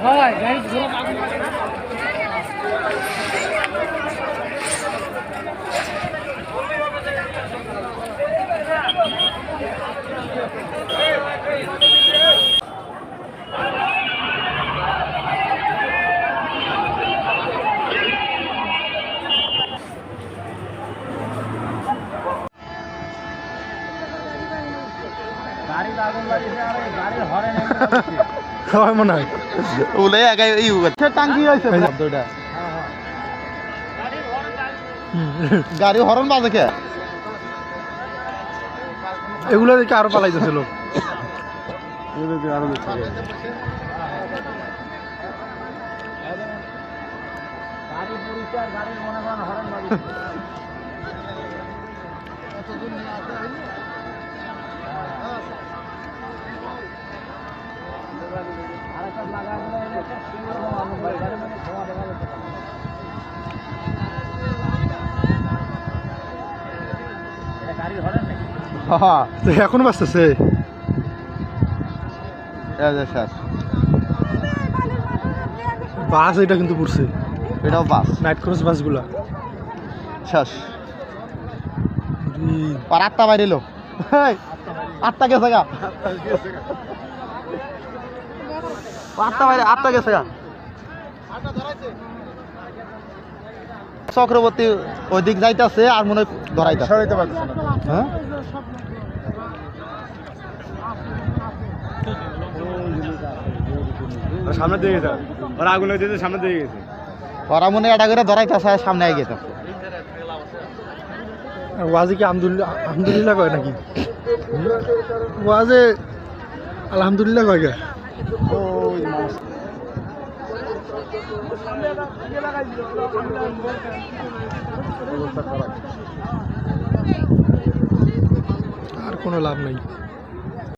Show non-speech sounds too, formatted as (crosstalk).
হয় (laughs) মনে হয়। বলে একাই এই টাঙ্কি হয়েছে। দুইটা গাড়ি হরন বাজে কে? এগুলো দেখে আরও পালাইতেছে লোক। তো (laughs) এখন বাঁচতেছে বাস এটা কিন্তু পড়ছে। এটাও বাস। Night cross বাসগুলা। শেষ। আর আটটা বাইরে এলো আটটা গেছে গা। আটটা বাইরে আটটা গেছে চক্রবর্তী ওই দিক যাইতেছে আর মনে হয় ধরাইতেছে। হ্যাঁ? সামনে দিয়ে গেছে। ওরা আগুন দিতে সামনে দিয়ে গেছে। ওরা মনে এটা করে ধরাইতেছে আর সামনে আগে গেছে। ওয়াজে কি আলহামদুলিল্লাহ আলহামদুলিল্লাহ কয় নাকি? ওয়াজে আলহামদুলিল্লাহ কয় আর কোনো লাভ নাই।